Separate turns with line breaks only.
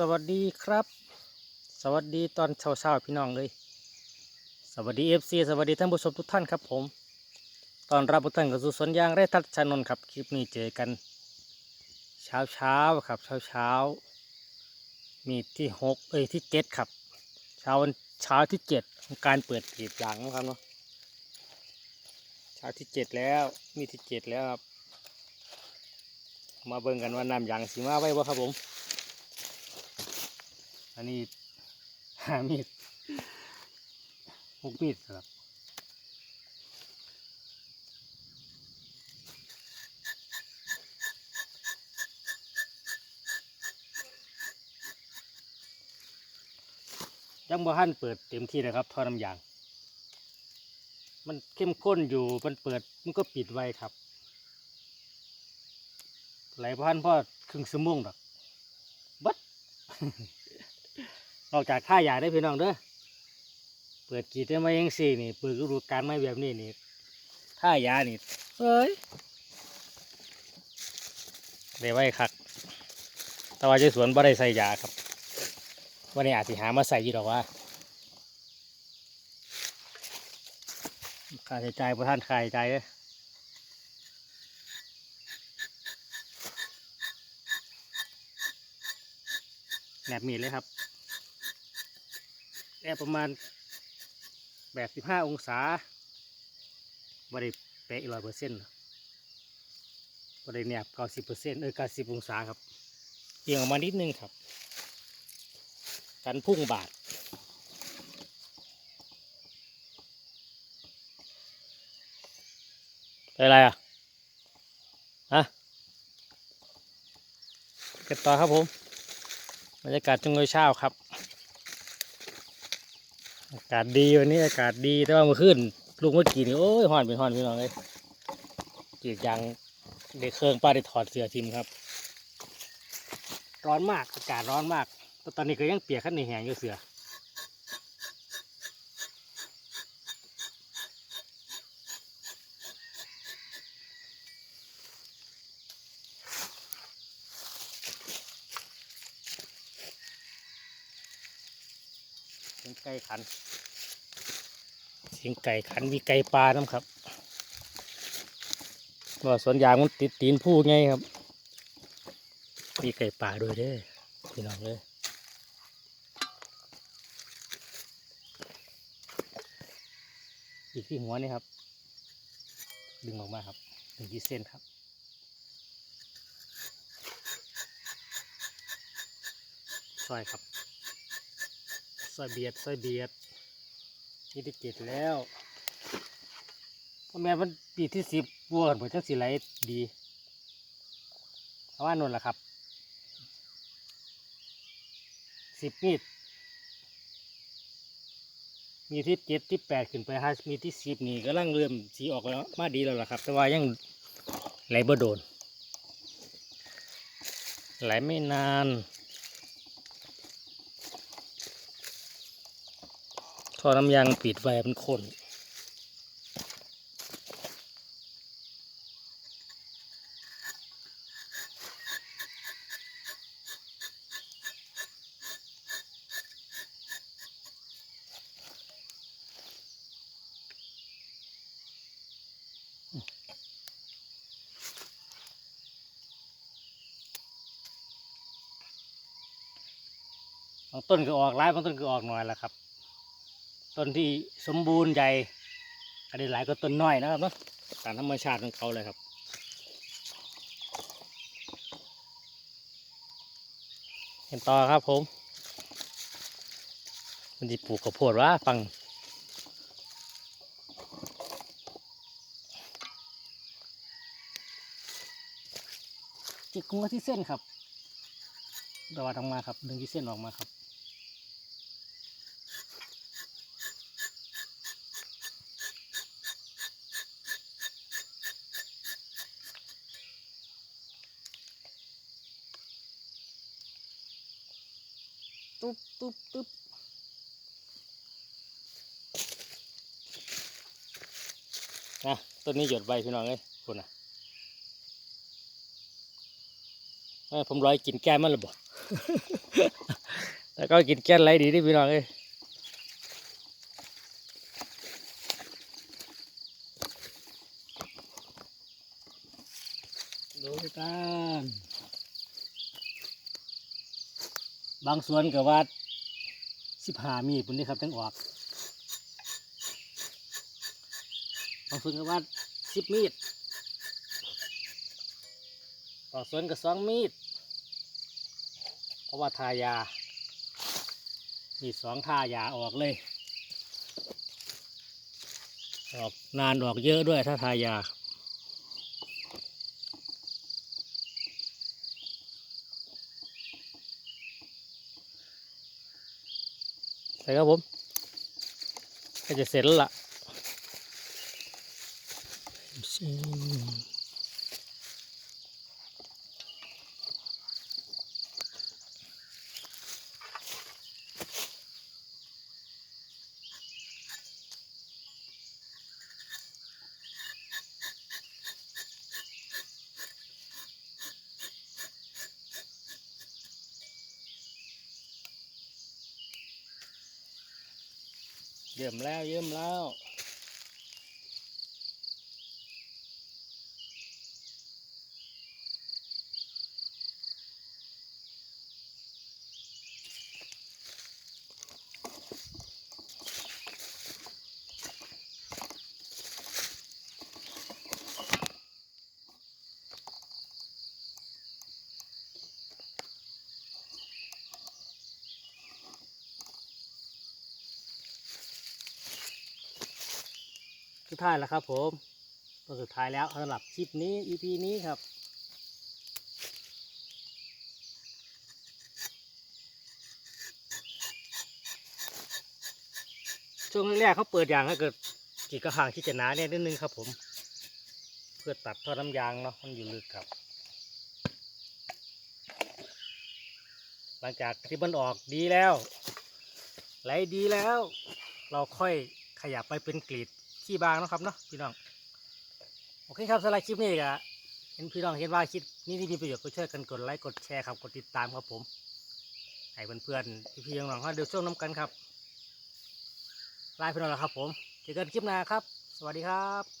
สวัสดีครับ สวัสดีตอนเช้าๆพี่น้องเลย สวัสดีเอฟซีสวัสดีท่านผู้ชมทุกท่านครับผม ตอนรับทุกท่านเข้าสู่สนยางไร่ทัศชนนท์ครับ คลิปนี้เจอกัน เช้าเช้าๆครับเช้าเช้าๆมีที่หกเอ้ยที่เจ็ดครับ เช้าวันเช้าที่เจ็ดของการเปิดกรีดยางนะครับเนาะเช้าที่เจ็ดแล้วมีที่เจ็ดแล้วครับ มาเบิ่งกันว่าน้ำยางสีมาไว้บ่ครับผม อันนี้หามีดพกมีดครับยังบ่ทันเปิดเต็มที่นะครับท่อน้ำยาง มันเข้มข้นอยู่มันเปิดมันก็ปิดไว้ครับไหลพันพ่อครึ่งชั่วโมงดอกบัด นอกจากท่ายาได้พี่น้องเด้อเปิดกีดได้มายังสี่นี่เปิดฤดูกาลไม่แบบนี้นี่ท่ายานี่เอ้ยได้ไว้คักแต่ว่าเจ้สวนบ่ได้ใส่ยาครับวันนี้อาจสิหามาใส่ยี่ดอกว่าค่าใช้จ่ายประท่านค่าใช้จ่ายเด้อแนบมีเลยครับ แอบประมาณแบบสิบห้าองศาบริเป๊ะร้อยเปอร์เซ็นต์บริแหนบเก้าสิบเปอร์เซ็นต์เออเก้าสิบองศาครับเอียงออกมานิดนึงครับ กันพุ่งบาดเป็นอะไรอะฮะกันต่อครับผมบรรยากาศช่วงยเช้าครับ อากาศดีวันนี้อากาศดีแต่ว่าเมื่อคืนลูกเมื่อกี้นี่โอ้ยห่อนเป็นห่อนพี่น้องเลยกีดยางได้เครื่องป้าได้ถอดเสื้อทิมครับ ร้อนมากอากาศร้อนมากแต่ตอนนี้ก็ยังเปียกขั้นในแหงอยู่เสือ สียงไก่ขัน เสียงไก่ขันมีไก่ปลาน้ำครับว่าสวนยางมันติดตีนผู้ไงครับ มีไก่ป่าด้วยเด้พี่น้องเลยอีกที่หัวนี่ครับ ดึงออกมาครับหนึ่งที่เส้นครับซอยครับ ซอยเบียดซอยเบียดนี่ที่เจ็ดแล้วพ่อแม่มันปีที่สิบบัวกันเหมือนจังสีไหลดีเพราะว่านั่นแหละครับสิบมีดมีที่เจ็ดที่แปดขึ้นไปฮะมีที่สิบนี่ก็ลังเริ่มสีออกแล้วมาดีแล้วล่ะครับ แต่ว่ายังไหลบ่โดน ไหลไม่นาน ท่อน้ำยางปิดไว้มันข้นางต้นก็ออกหลายบางต้นก็ออกน้อยแล้วครับ ต้นที่สมบูรณ์ใหญ่ก็ได้หลายก็ต้นน้อยนะครับเนาะตามธรรมชาติของเขาเลยครับ เห็นต่อครับผม มันจะปลูกข้าวโพดว่าฟังจิกกุ้งที่เส้นครับเดาวาทำมาครับดึงที่เส้นออกมาครับ ตุ๊บตุ๊บตุ๊บนะต้นนี้หยดใบพี่น้องเลยคุณนะเอ้ยผมร้อยกินแก้มมันหรือเปล่าแล้วก็กินแก้นไรดีที่พี่น้องเอ้ย
ดูกัน บางส่วนก็ว่าสิบห้ามีดปุ่นนี่ครับทั้งออก บางส่วนก็ว่าสิบมีด
ต่อส่วนกับสองมีด เพราะว่าทายา มีสองทายาออกเลย ออกนานออกเยอะด้วยถ้าทายา ใช่ครับผมก็จะเสร็จแล้วล่ะ เยี่ยมแล้วเยี่ยมแล้ว สุดท้ายแล้วครับผมตัวสุดท้ายแล้วสำหรับคลิปนี้ EP นี้ครับช่วงแรกๆเขาเปิดยางถ้าเกิดกีกระหางที่จะหนาเนี่ยนิดนึงครับ ผม เพื่อตัดท่อน้ำยางเนาะมันอยู่ลึกครับ หลังจากที่มันออกดีแล้ว ไหลดีแล้ว เราค่อยขยับไปเป็นกรีด ขี้บางเนาะครับเนาะพี่น้องโอเคครับสำหรับคลิปนี้ก็เห็นพี่น้องเห็นว่าคลิปนี้ที่มีประโยชน์ก็ช่วยกันกดไลค์กดแชร์ครับกดติดตามครับผมให้เพื่อนๆพี่ๆน้องๆเขาเดี๋ยวช่วงน้ำกันครับลาพี่น้องแล้วครับผมเจอกันคลิปหน้าครับ สวัสดีครับ